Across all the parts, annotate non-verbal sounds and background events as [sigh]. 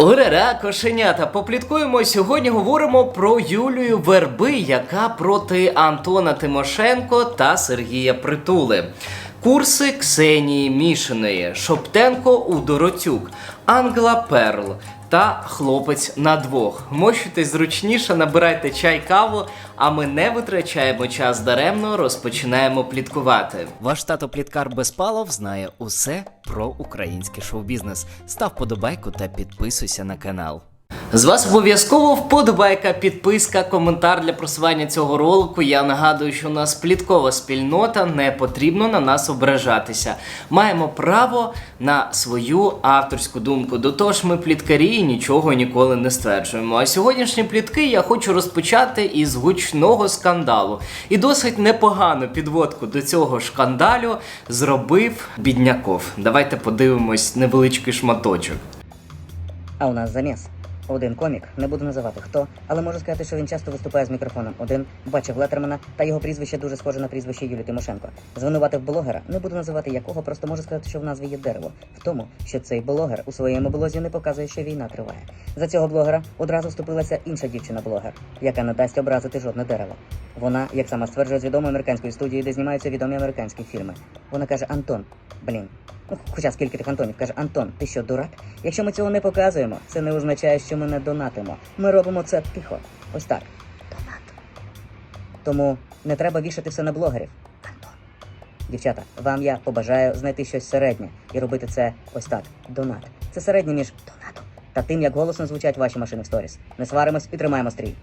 Ура, кошенята! Попліткуємо. Сьогодні говоримо про Юлію Верби, яка проти Антона Тимошенко та Сергія Притули. Курси Ксенії Мішиної, Шоптенко у Доротюк, Ангела Перл та хлопець на двох. Мощуйтесь зручніше, набирайте чай каву, а ми не витрачаємо час даремно, розпочинаємо пліткувати. Ваш тато Пліткар Безпалов знає усе про український шоу-бізнес. Став подобайку та підписуйся на канал. З вас обов'язково вподобайка, підписка, коментар для просування цього ролику. Я нагадую, що у нас пліткова спільнота, не потрібно на нас ображатися. Маємо право на свою авторську думку. До того ж, ми пліткарі і нічого ніколи не стверджуємо. А сьогоднішні плітки я хочу розпочати із гучного скандалу. І досить непогану підводку до цього шкандалю зробив Бідняков. Давайте подивимось невеличкий шматочок. А у нас заміс. Один комік, не буду називати хто, але можу сказати, що він часто виступає з мікрофоном. Один бачив Летермана, та його прізвище дуже схоже на прізвище Юлії Тимошенко. Звинуватив блогера, не буду називати якого, просто можу сказати, що в назві є дерево. В тому, що цей блогер у своєму блозі не показує, що війна триває. За цього блогера одразу вступилася інша дівчина-блогер, яка не дасть образити жодне дерево. Вона, як сама стверджує, з відомої американської студії, де знімаються відомі американські фільми. Вона каже: Антон, блін. Ну, хоча скільки тих Антонів каже, Антон, ти що, дурак? Якщо ми цього не показуємо, це не означає, що ми не донатимо. Ми робимо це тихо. Ось так. Донат. Тому не треба вішати все на блогерів. Антон. Дівчата, вам я побажаю знайти щось середнє і робити це ось так. Донат. Це середнє між донатом та тим, як голосно звучать ваші машини в сторіс. Не сваримось і тримаємо стрій.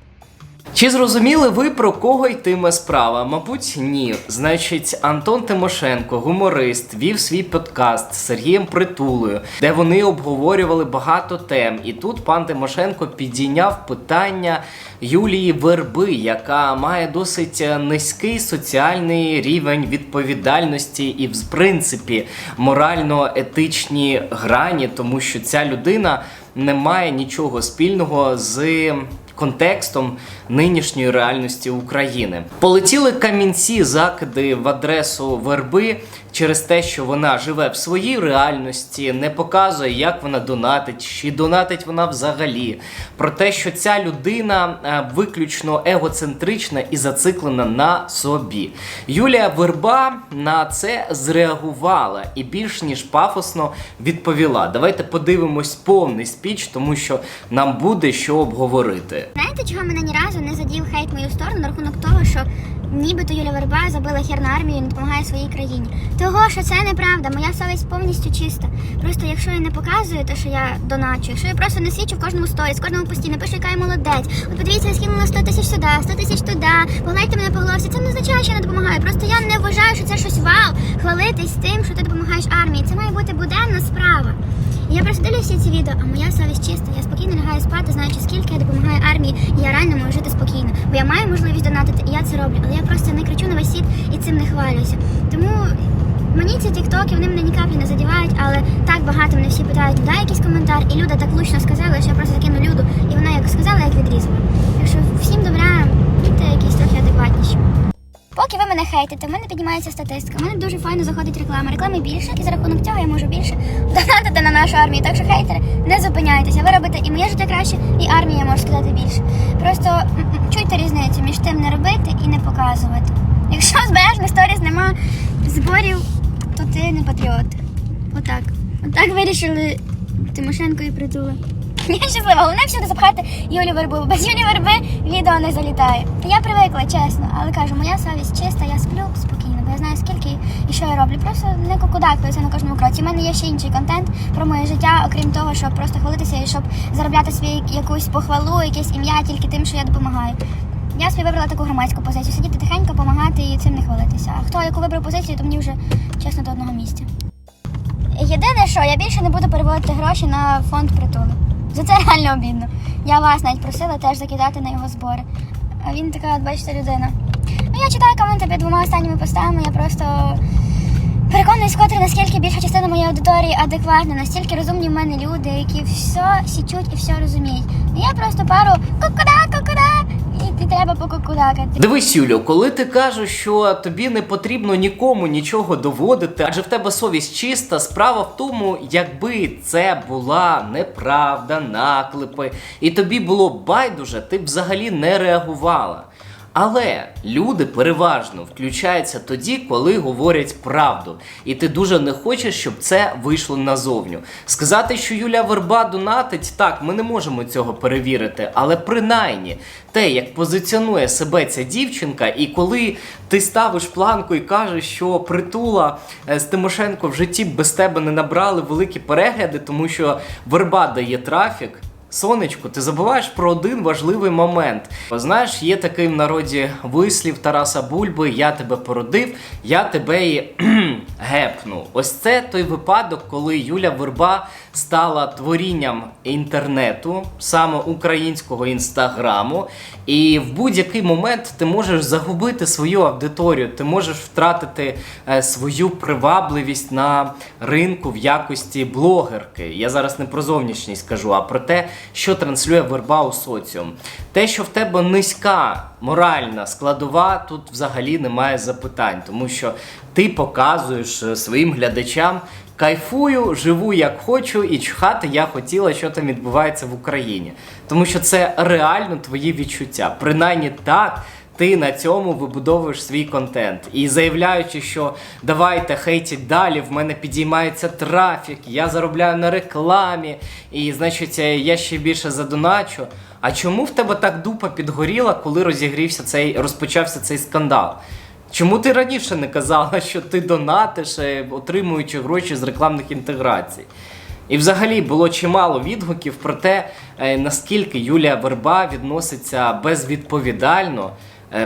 Чи зрозуміли ви про кого йтиме справа? Мабуть, ні. Значить, Антон Тимошенко, гуморист, вів свій подкаст з Сергієм Притулою, де вони обговорювали багато тем. І тут пан Тимошенко підійняв питання Юлії Верби, яка має досить низький соціальний рівень відповідальності і, в принципі, морально-етичні грані, тому що ця людина не має нічого спільного з контекстом нинішньої реальності України. Полетіли камінці закиди в адресу верби через те, що вона живе в своїй реальності, не показує, як вона донатить, чи донатить вона взагалі. Про те, що ця людина е, виключно егоцентрична і зациклена на собі. Юлія Верба на це зреагувала і більш ніж пафосно відповіла. Давайте подивимось повний спіч, тому що нам буде що обговорити. Знаєте, чого мене ні разу не задів хейт мою сторону на рахунок того, що нібито Юля Верба забила хер на армію і не допомагає своїй країні. Того, що це неправда, моя совість повністю чиста. Просто якщо я не показую те, що я доначу, якщо я просто не свідчу в кожному сторіс, в кожному пості, напишу, яка я молодець. От подивіться, я скинула 100 тисяч сюди, 100 тисяч туди, погладьте мене по головці. Це не означає, що я не допомагаю. Просто я не вважаю, що це щось вау, хвалитись тим, що ти допомагаєш армії. Це має бути буденна справа. Я просто дивлюся ці відео, а моя совість чиста. Я спокійно лягаю спати, знаючи, скільки я допомагаю армії, і я реально можу жити спокійно. Бо я маю можливість донатити, і я це роблю. Але я просто не кричу на весь світ і цим не хвалююся. Тому мені ці тіктоки вони мене ні каплі не задівають, але так багато мене всі питають, дай якийсь коментар, і Люда так влучно сказала, що я просто закину Люду, і вона як сказала, як відрізала. Так що всім добра, будьте якісь трохи адекватніші. Поки ви мене хейтите, в мене піднімається статистика. У мене дуже файно заходить реклама. Реклами більше, і за рахунок цього я можу більше донатити на нашу армію. Так що хейтери, не зупиняйтеся. Ви робите і моє життя краще, і армія може сказати більше. Просто чуйте різницю між тим не робити і не показувати. Якщо в збережних сторіс нема зборів, то ти не патріот. Отак. Отак вирішили Тимошенко і притула. Я щаслива, головне всюди запхати Юлю Вербу. Без Юлі Верби відео не залітає. Я привикла, чесно, але кажу, моя совість чиста, я сплю спокійно, бо я знаю скільки і що я роблю. Просто не кокудакуюся на кожному кроці. У мене є ще інший контент про моє життя, окрім того, щоб просто хвалитися і щоб заробляти свій якусь похвалу, якесь ім'я тільки тим, що я допомагаю. Я собі вибрала таку громадську позицію. Сидіти тихенько, допомагати і цим не хвалитися. А хто яку вибрав позицію, то мені вже чесно до одного місця. Єдине, що я більше не буду переводити гроші на фонд притулу. За це реально обідно. Я вас навіть просила теж закидати на його збори. А він така, от бачите, людина. Ну я читаю коменти під двома останніми постами, я просто Переконуюсь, котре наскільки більша частина моєї аудиторії адекватна, настільки розумні в мене люди, які все січуть і все розуміють. Ну, Я просто пару кукуда, кукуда, і, ти треба покукудакати. Дивись, Юлю, коли ти кажеш, що тобі не потрібно нікому нічого доводити, адже в тебе совість чиста, справа в тому, якби це була неправда, наклепи, і тобі було байдуже, ти б взагалі не реагувала. Але люди переважно включаються тоді, коли говорять правду, і ти дуже не хочеш, щоб це вийшло назовню. Сказати, що Юля Верба донатить, так, ми не можемо цього перевірити, але принаймні те, як позиціонує себе ця дівчинка, і коли ти ставиш планку і кажеш, що притула е, з Тимошенко в житті без тебе не набрали великі перегляди, тому що верба дає трафік. Сонечко, ти забуваєш про один важливий момент. Знаєш, є такий в народі вислів Тараса Бульби: Я тебе породив, я тебе і [clears throat] гепну. Ось це той випадок, коли Юля Верба стала творінням інтернету, саме українського інстаграму. І в будь-який момент ти можеш загубити свою аудиторію, ти можеш втратити е, свою привабливість на ринку в якості блогерки. Я зараз не про зовнішність кажу, а про те, що транслює верба у соціум. Те, що в тебе низька моральна складова, тут взагалі немає запитань, тому що ти показуєш е, своїм глядачам. Кайфую, живу як хочу, і чхати я хотіла, що там відбувається в Україні. Тому що це реально твої відчуття. Принаймні так ти на цьому вибудовуєш свій контент. І заявляючи, що давайте хейтіть далі, в мене підіймається трафік, я заробляю на рекламі, і значить е, я ще більше задоначу. А чому в тебе так дупа підгоріла, коли розігрівся цей розпочався цей скандал? Чому ти раніше не казала, що ти донатиш, е, отримуючи гроші з рекламних інтеграцій? І взагалі було чимало відгуків про те, е, наскільки Юлія Верба відноситься безвідповідально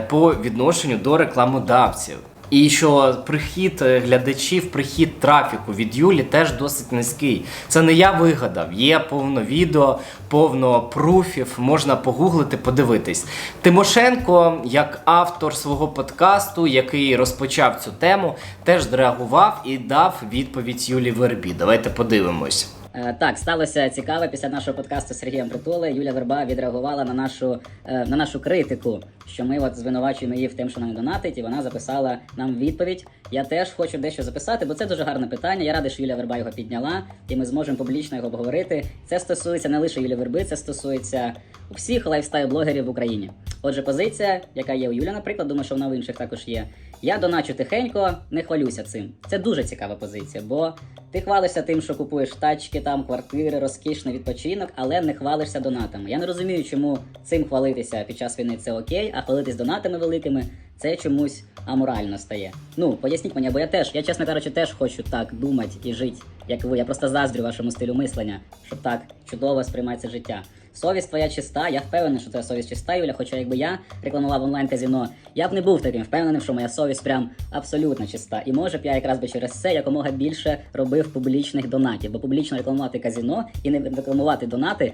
по відношенню до рекламодавців. І що прихід е, глядачів, прихід трафіку від Юлі теж досить низький. Це не я вигадав. Є повно відео, повно пруфів, можна погуглити, подивитись. Тимошенко, як автор свого подкасту, який розпочав цю тему, теж зреагував і дав відповідь Юлі Вербі. Давайте подивимось. Е, Так, сталося цікаве після нашого подкасту з Сергієм Притули. Юля Верба відреагувала на нашу е, на нашу критику, що ми от звинувачуємо її в тим, що вона не донатить, і вона записала нам відповідь. Я теж хочу дещо записати, бо це дуже гарне питання. Я радий, що Юля Верба його підняла, і ми зможемо публічно його обговорити. Це стосується не лише Юлі Верби, це стосується всіх лайфстайл-блогерів в Україні. Отже, позиція, яка є у Юля, наприклад, думаю, що вона в інших також є. Я доначу тихенько, не хвалюся цим. Це дуже цікава позиція, бо ти хвалишся тим, що купуєш тачки, там квартири, розкішний відпочинок, але не хвалишся донатами. Я не розумію, чому цим хвалитися під час війни це окей, а хвалитись донатами великими це чомусь аморально стає. Ну, поясніть мені, бо я теж, я чесно кажучи, теж хочу так думати і жити, як ви. Я просто заздрю вашому стилю мислення, щоб так чудово сприймається життя. Совість твоя чиста, я впевнений, що твоя совість чиста, Юля. Хоча якби я рекламував онлайн казіно, я б не був таким впевненим, що моя совість прям абсолютно чиста. І може б я якраз би через це якомога більше робив публічних донатів, бо публічно рекламувати казіно і не рекламувати донати.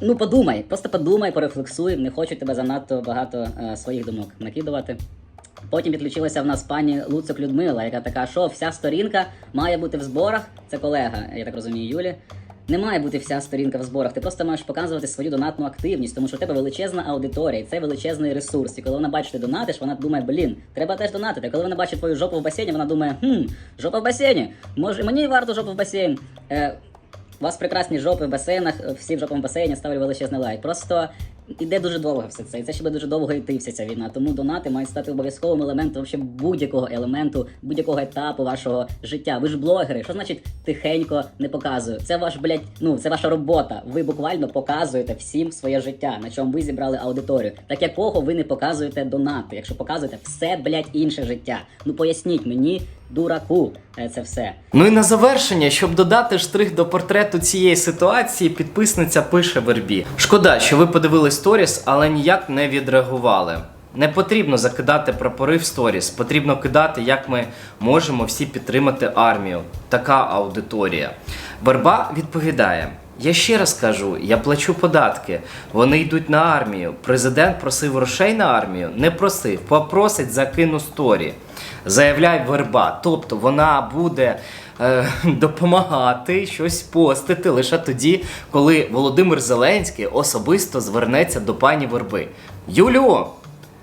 Ну подумай, просто подумай, порефлексуй. Не хочу тебе занадто багато е, своїх думок накидувати. Потім підключилася в нас пані Луцик Людмила, яка така, що вся сторінка має бути в зборах. Це колега, я так розумію, Юлі. Не має бути вся сторінка в зборах. Ти просто маєш показувати свою донатну активність, тому що в тебе величезна аудиторія, і це величезний ресурс. І коли вона бачить, ти донатиш, вона думає, блін, треба теж донатити. Коли вона бачить твою жопу в басейні, вона думає, хм, жопа в басейні. Може, мені варто жопу в басейн. Е, у вас прекрасні жопи в басейнах, всі в жопому басейні ставлю величезний лайк. Просто іде дуже довго все це, і це ще буде дуже довго йти вся ця війна. Тому донати мають стати обов'язковим елементом вообще будь-якого елементу, будь-якого етапу вашого життя. Ви ж блогери. Що значить тихенько не показую? Це ваш блядь, ну це ваша робота. Ви буквально показуєте всім своє життя, на чому ви зібрали аудиторію. Так якого ви не показуєте донати, якщо показуєте все, блядь, інше життя. Ну поясніть мені, дураку, е, це все. Ну і на завершення, щоб додати штрих до портрету цієї ситуації, підписниця пише Вербі. Шкода, що ви подивились сторіс, але ніяк не відреагували. Не потрібно закидати прапори в сторіс, потрібно кидати, як ми можемо всі підтримати армію. Така аудиторія. Верба відповідає: Я ще раз кажу, я плачу податки. Вони йдуть на армію. Президент просив грошей на армію, не просив, попросить закину сторі. Заявляє верба. Тобто вона буде е, [laughs] допомагати щось постити лише тоді, коли Володимир Зеленський особисто звернеться до пані Верби. Юлю,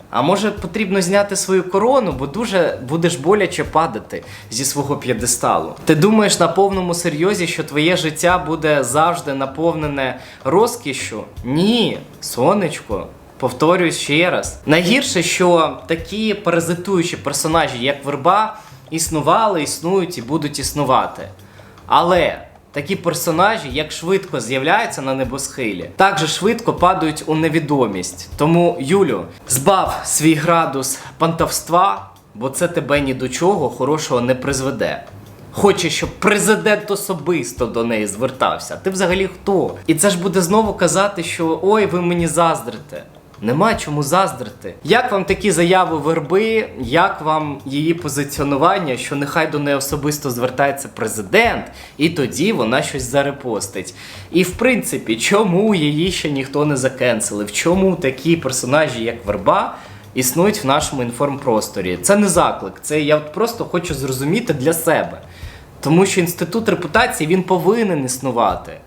а може потрібно зняти свою корону, бо дуже будеш боляче падати зі свого п'єдесталу. Ти думаєш на повному серйозі, що твоє життя буде завжди наповнене розкішшю? Ні, сонечко. Повторюю ще раз. Найгірше, що такі паразитуючі персонажі, як верба, існували, існують і будуть існувати. Але такі персонажі, як швидко з'являються на небосхилі, так же швидко падають у невідомість. Тому, Юлю, збав свій градус пантовства, бо це тебе ні до чого хорошого не призведе. Хоче, щоб президент особисто до неї звертався. Ти взагалі хто? І це ж буде знову казати, що ой, ви мені заздрите. Нема чому заздрити. Як вам такі заяви верби? Як вам її позиціонування, що нехай до неї особисто звертається президент, і тоді вона щось зарепостить? І в принципі, чому її ще ніхто не закенселив? Чому такі персонажі, як верба, існують в нашому інформпросторі? Це не заклик, це я просто хочу зрозуміти для себе. Тому що інститут репутації він повинен існувати.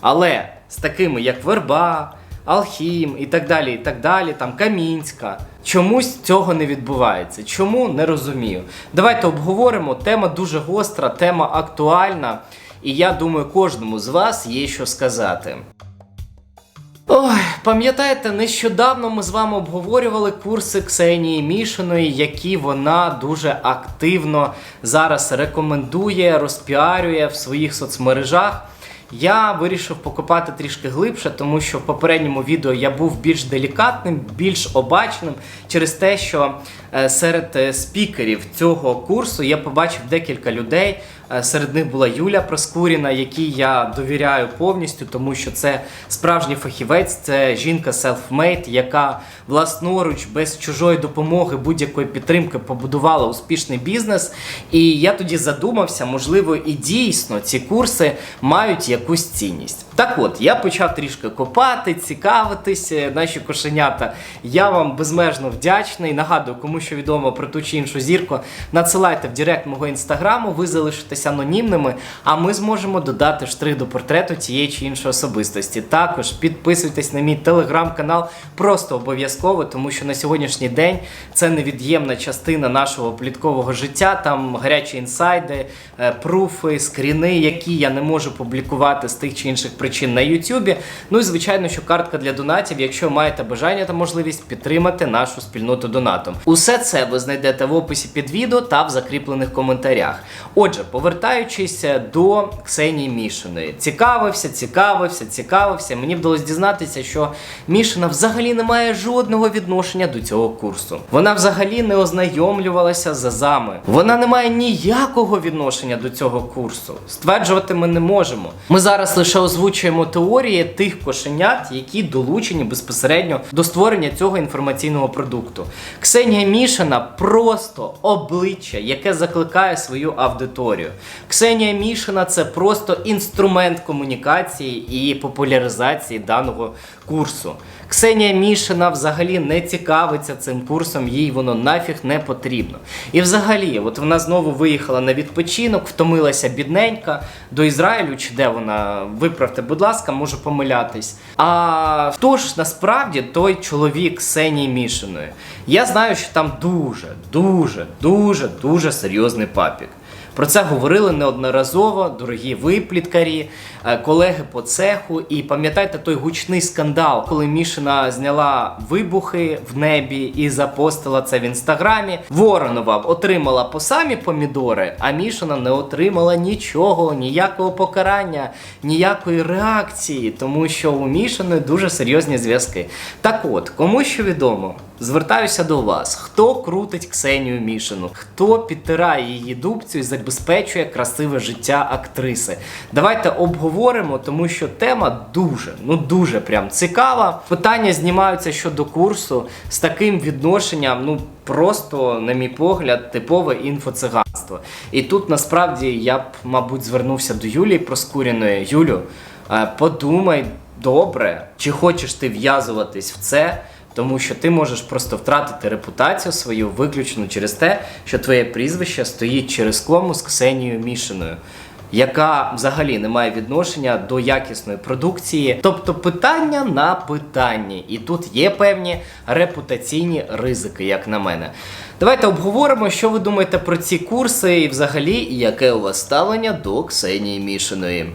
Але з такими, як Верба, Алхім і так далі, і так далі, там Камінська. Чомусь цього не відбувається. Чому не розумію. Давайте обговоримо. Тема дуже гостра, тема актуальна, і я думаю, кожному з вас є що сказати. Ой, пам'ятаєте, нещодавно ми з вами обговорювали курси Ксенії Мішиної, які вона дуже активно зараз рекомендує, розпіарює в своїх соцмережах. Я вирішив покопати трішки глибше, тому що в попередньому відео я був більш делікатним, більш обачним через те, що серед е, спікерів цього курсу я побачив декілька людей. Е, Серед них була Юля Проскуріна, якій я довіряю повністю, тому що це справжній фахівець, це жінка self-made, яка власноруч без чужої допомоги будь-якої підтримки побудувала успішний бізнес. І я тоді задумався, можливо, і дійсно ці курси мають якусь цінність. Так от, я почав трішки копати, цікавитись, наші кошенята. Я вам безмежно вдячний. Нагадую, кому що відомо про ту чи іншу зірку, надсилайте в директ мого інстаграму, ви залишитесь анонімними, а ми зможемо додати штрих до портрету тієї чи іншої особистості. Також підписуйтесь на мій телеграм-канал просто обов'язково, тому що на сьогоднішній день це невід'ємна частина нашого пліткового життя. Там гарячі інсайди, е, пруфи, скріни, які я не можу публікувати з тих чи інших причин на Ютубі. Ну і звичайно, що картка для донатів, якщо маєте бажання та можливість підтримати нашу спільноту донатом. Усе це ви знайдете в описі під відео та в закріплених коментарях. Отже, повертаючись до Ксенії Мішиної, цікавився, цікавився, цікавився. Мені вдалося дізнатися, що Мішина взагалі не має жодного відношення до цього курсу. Вона взагалі не ознайомлювалася з азами. Вона не має ніякого відношення до цього курсу. Стверджувати ми не можемо. Ми зараз лише озвучуємо теорії тих кошенят, які долучені безпосередньо до створення цього інформаційного продукту. Ксенія Мішина просто обличчя, яке закликає свою аудиторію. Ксенія Мішина це просто інструмент комунікації і популяризації даного курсу. Ксенія Мішина взагалі не цікавиться цим курсом, їй воно нафіг не потрібно. І взагалі, от вона знову виїхала на відпочинок, втомилася бідненька до Ізраїлю, чи де вона, виправте, будь ласка, можу помилятись. А хто ж насправді той чоловік Ксенії Мішиної? Я знаю, що там дуже, дуже, дуже, дуже серйозний папік. Про це говорили неодноразово, дорогі ви, пліткарі, е, колеги по цеху. І пам'ятаєте той гучний скандал, коли Мішина зняла вибухи в небі і запостила це в інстаграмі. Воронова отримала по самі помідори, а Мішина не отримала нічого, ніякого покарання, ніякої реакції, тому що у Мішиної дуже серйозні зв'язки. Так от, кому що відомо, звертаюся до вас: хто крутить Ксенію Мішину, хто підтирає її дубцю і забезпечує красиве життя актриси. Давайте обговоримо, тому що тема дуже, ну дуже прям цікава. Питання знімаються щодо курсу з таким відношенням, ну просто, на мій погляд, типове інфоциганство. І тут насправді я б, мабуть, звернувся до Юлії Проскуріної. Юлю. Е, Подумай добре, чи хочеш ти в'язуватись в це, тому що ти можеш просто втратити репутацію свою виключно через те, що твоє прізвище стоїть через кому з Ксенією Мішиною. Яка взагалі не має відношення до якісної продукції, тобто питання на питанні, і тут є певні репутаційні ризики, як на мене. Давайте обговоримо, що ви думаєте про ці курси, і взагалі, яке у вас ставлення до Ксенії Мішиної.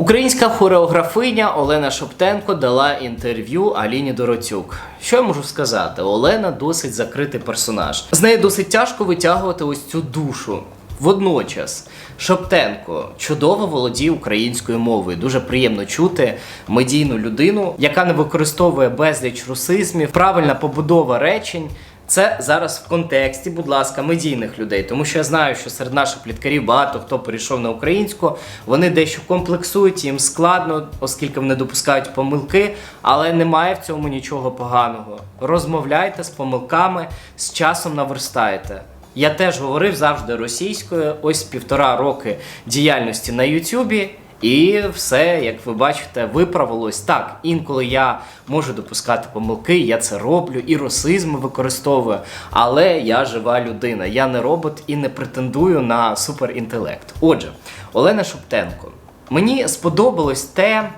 Українська хореографиня Олена Шоптенко дала інтерв'ю Аліні Дороцюк. Що я можу сказати? Олена досить закритий персонаж. З неї досить тяжко витягувати ось цю душу. Водночас Шоптенко чудово володіє українською мовою. Дуже приємно чути медійну людину, яка не використовує безліч русизмів, правильна побудова речень. Це зараз в контексті, будь ласка, медійних людей, тому що я знаю, що серед наших пліткарів багато хто перейшов на українську, вони дещо комплексують, їм складно, оскільки вони допускають помилки, але немає в цьому нічого поганого. Розмовляйте з помилками, з часом наверстаєте. Я теж говорив завжди російською, ось півтора роки діяльності на Ютубі. І все, як ви бачите, виправилось так. Інколи я можу допускати помилки, я це роблю і росизм використовую. Але я жива людина, я не робот і не претендую на суперінтелект. Отже, Олена Шуптенко, мені сподобалось те.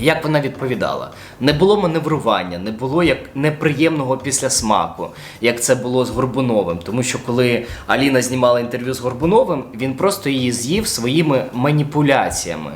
Як вона відповідала, не було маневрування, не було як неприємного післясмаку, як це було з Горбуновим. Тому що коли Аліна знімала інтерв'ю з Горбуновим, він просто її з'їв своїми маніпуляціями.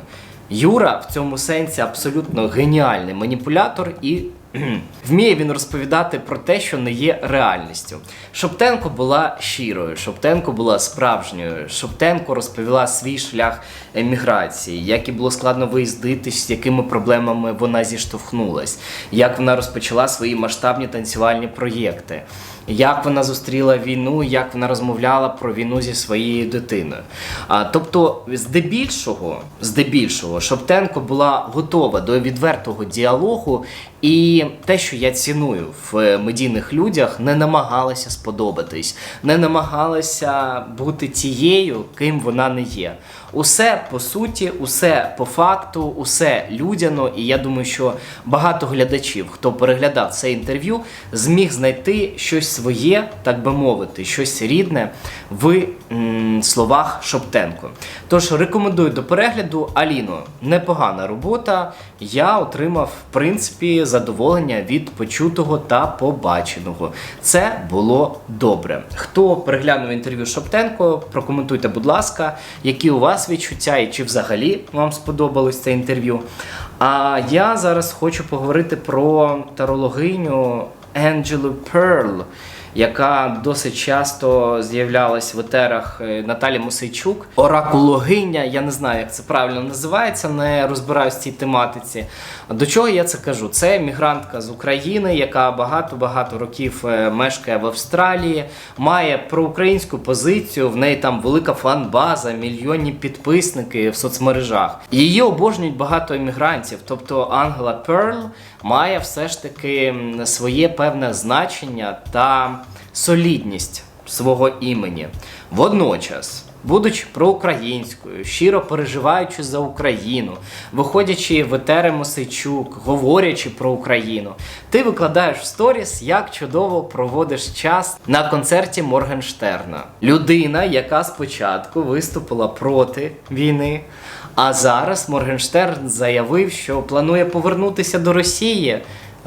Юра в цьому сенсі абсолютно геніальний маніпулятор і [clears throat] вміє він розповідати про те, що не є реальністю. Шоптенко була щирою, Шоптенко була справжньою. Шоптенко розповіла свій шлях еміграції, як і було складно виїздитись, з якими проблемами вона зіштовхнулась, як вона розпочала свої масштабні танцювальні проєкти. Як вона зустріла війну, як вона розмовляла про війну зі своєю дитиною. А, тобто, здебільшого, здебільшого, Шоптенко була готова до відвертого діалогу, і те, що я ціную в е, медійних людях, не намагалася сподобатись, не намагалася бути тією, ким вона не є. Усе по суті, усе по факту, усе людяно. І я думаю, що багато глядачів, хто переглядав це інтерв'ю, зміг знайти щось своє, так би мовити, щось рідне в м, словах Шоптенко. Тож рекомендую до перегляду Аліно. Непогана робота. Я отримав, в принципі, задоволення від почутого та побаченого. Це було добре. Хто переглянув інтерв'ю Шоптенко, прокоментуйте, будь ласка, які у вас відчуття і чи взагалі вам сподобалось це інтерв'ю. А я зараз хочу поговорити про тарологиню Енджелу Перл, яка досить часто з'являлась в етерах е, Наталі Мосейчук. Оракулогиня, я не знаю, як це правильно називається, не розбираюсь в цій тематиці. До чого я це кажу? Це мігрантка з України, яка багато-багато років е, мешкає в Австралії, має проукраїнську позицію, в неї там велика фан-база, мільйонні підписники в соцмережах. Її обожнюють багато емігрантів, тобто Ангела Перл має все ж таки своє певне значення та солідність свого імені. Водночас. Будучи проукраїнською, щиро переживаючи за Україну, виходячи в етери Мосейчук, говорячи про Україну, ти викладаєш в сторіс, як чудово проводиш час на концерті Моргенштерна. Людина, яка спочатку виступила проти війни, а зараз Моргенштерн заявив, що планує повернутися до Росії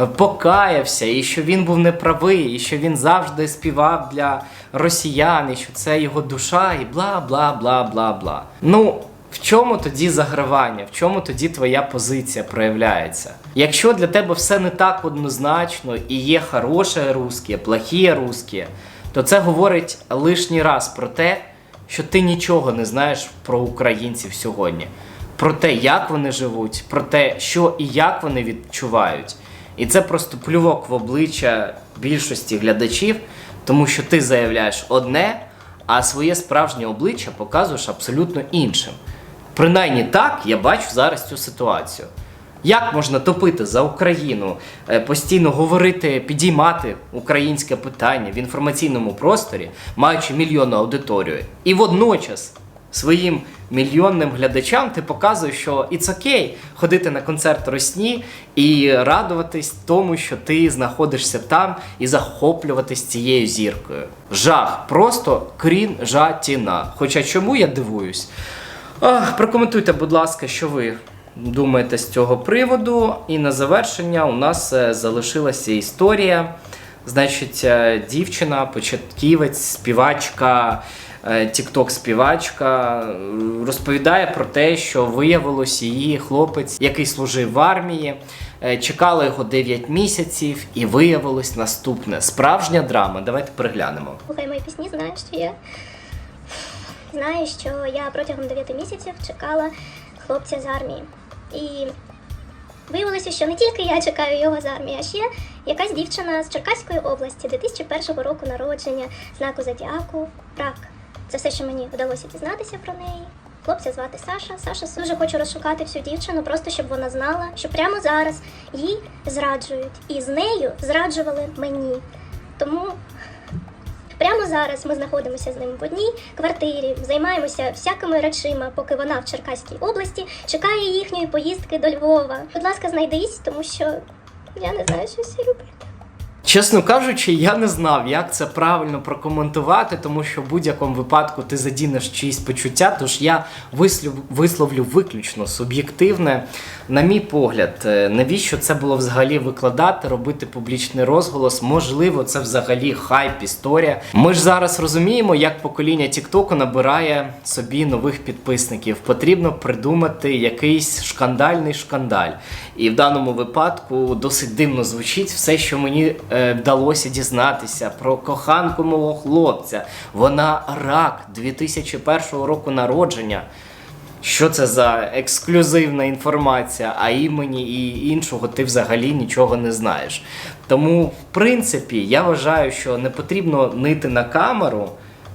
покаявся, і що він був неправий, і що він завжди співав для росіян, і що це його душа, і бла бла бла бла бла. Ну. В чому тоді загравання? В чому тоді твоя позиція проявляється? Якщо для тебе все не так однозначно і є хороше русське, плохі русське, то це говорить лишній раз про те, що ти нічого не знаєш про українців сьогодні, про те, як вони живуть, про те, що і як вони відчувають. І це просто плювок в обличчя більшості глядачів, тому що ти заявляєш одне, а своє справжнє обличчя показуєш абсолютно іншим. Принаймні так я бачу зараз цю ситуацію. Як можна топити за Україну, е, постійно говорити, підіймати українське питання в інформаційному просторі, маючи мільйонну аудиторію, і водночас Своїм мільйонним глядачам ти показуєш, що it's окей ходити на концерт Росні і радуватись тому, що ти знаходишся там і захоплюватись цією зіркою. Жах, просто крін жатіна. Хоча чому я дивуюсь? Ах, прокоментуйте, будь ласка, що ви думаєте з цього приводу. І на завершення у нас е, залишилася історія. Значить, е, дівчина, початківець, співачка, тікток співачка розповідає про те, що виявилось її хлопець, який служив в армії. е, Чекали його 9 місяців, і виявилось наступне справжня драма. Давайте переглянемо. Слухай мої пісні, знаєш, що я знаю, що я протягом 9 місяців чекала хлопця з армії. І виявилося, що не тільки я чекаю його з армії, а ще якась дівчина з Черкаської області 2001 року народження, знаку Зодіаку, рак. Це все, що мені вдалося дізнатися про неї. Хлопця звати Саша. Саша дуже хочу розшукати всю дівчину, просто щоб вона знала, що прямо зараз їй зраджують. І з нею зраджували мені. Тому Прямо зараз ми знаходимося з ним в одній квартирі, займаємося всякими речима, поки вона в Черкаській області чекає їхньої поїздки до Львова. Будь ласка, знайдись, тому що я не знаю, що всі робити. Чесно кажучи, я не знав, як це правильно прокоментувати, тому що в будь-якому випадку ти задінеш чиїсь почуття, тож я вислів, висловлю виключно суб'єктивне. На мій погляд, е, навіщо це було взагалі викладати, робити публічний розголос? Можливо, це взагалі хайп історія. Ми ж зараз розуміємо, як покоління Тіктоку набирає собі нових підписників. Потрібно придумати якийсь шкандальний шкандаль. І в даному випадку досить дивно звучить все, що мені е, вдалося дізнатися про коханку мого хлопця. Вона рак 2001 року народження. Що це за ексклюзивна інформація, а імені і іншого ти взагалі нічого не знаєш. Тому, в принципі, я вважаю, що не потрібно нити на камеру.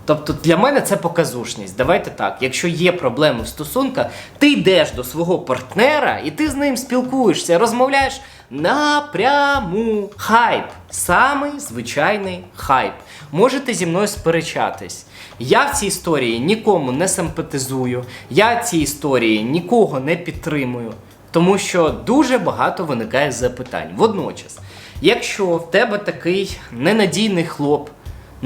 Тобто для мене це показушність. Давайте так. Якщо є проблеми в стосунках, ти йдеш до свого партнера і ти з ним спілкуєшся, розмовляєш напряму. Хайп. Самий звичайний хайп. Можете зі мною сперечатись. Я в цій історії нікому не симпатизую, я в цій історії нікого не підтримую, тому що дуже багато виникає запитань. Водночас, якщо в тебе такий ненадійний хлоп,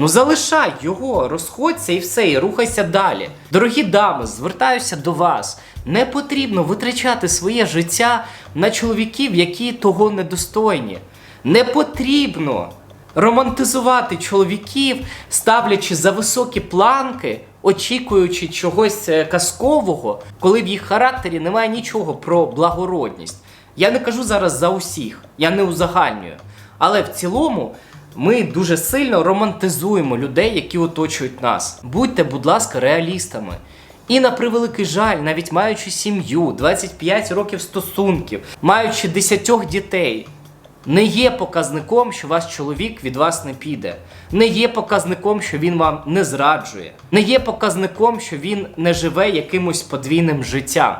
Ну залишай його, розходься і все, і рухайся далі. Дорогі дами, звертаюся до вас. Не потрібно витрачати своє життя на чоловіків, які того недостойні. Не потрібно романтизувати чоловіків, ставлячи за високі планки, очікуючи чогось е, казкового, коли в їх характері немає нічого про благородність. Я не кажу зараз за усіх, я не узагальнюю. Але в цілому ми дуже сильно романтизуємо людей, які оточують нас. Будьте, будь ласка, реалістами. І на превеликий жаль, навіть маючи сім'ю, 25 років стосунків, маючи 10 дітей, не є показником, що ваш чоловік від вас не піде. Не є показником, що він вам не зраджує. Не є показником, що він не живе якимось подвійним життям.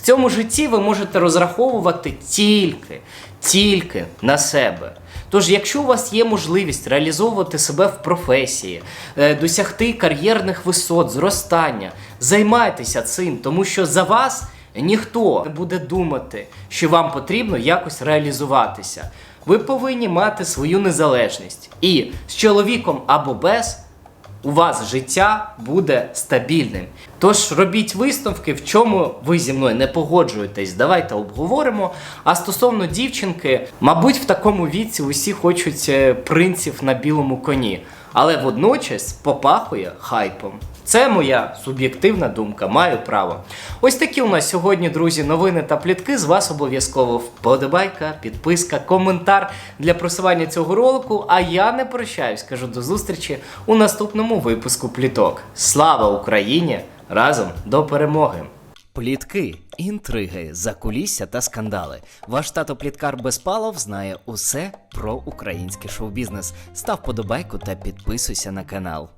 В цьому житті ви можете розраховувати тільки, тільки на себе. Тож, якщо у вас є можливість реалізовувати себе в професії, е, досягти кар'єрних висот, зростання, займайтеся цим, тому що за вас ніхто не буде думати, що вам потрібно якось реалізуватися. Ви повинні мати свою незалежність. І з чоловіком або без у вас життя буде стабільним. Тож робіть висновки, в чому ви зі мною не погоджуєтесь. Давайте обговоримо. А стосовно дівчинки, мабуть, в такому віці усі хочуть е, принців на білому коні, але водночас попахує хайпом. Це моя суб'єктивна думка, маю право. Ось такі у нас сьогодні, друзі, новини та плітки. З вас обов'язково вподобайка, підписка, коментар для просування цього ролику. А я не прощаюсь, кажу до зустрічі у наступному випуску пліток. Слава Україні! Разом до перемоги! Плітки, інтриги, закулісся та скандали. Ваш тато Пліткар Безпалов знає усе про український шоу-бізнес. Став подобайку та підписуйся на канал.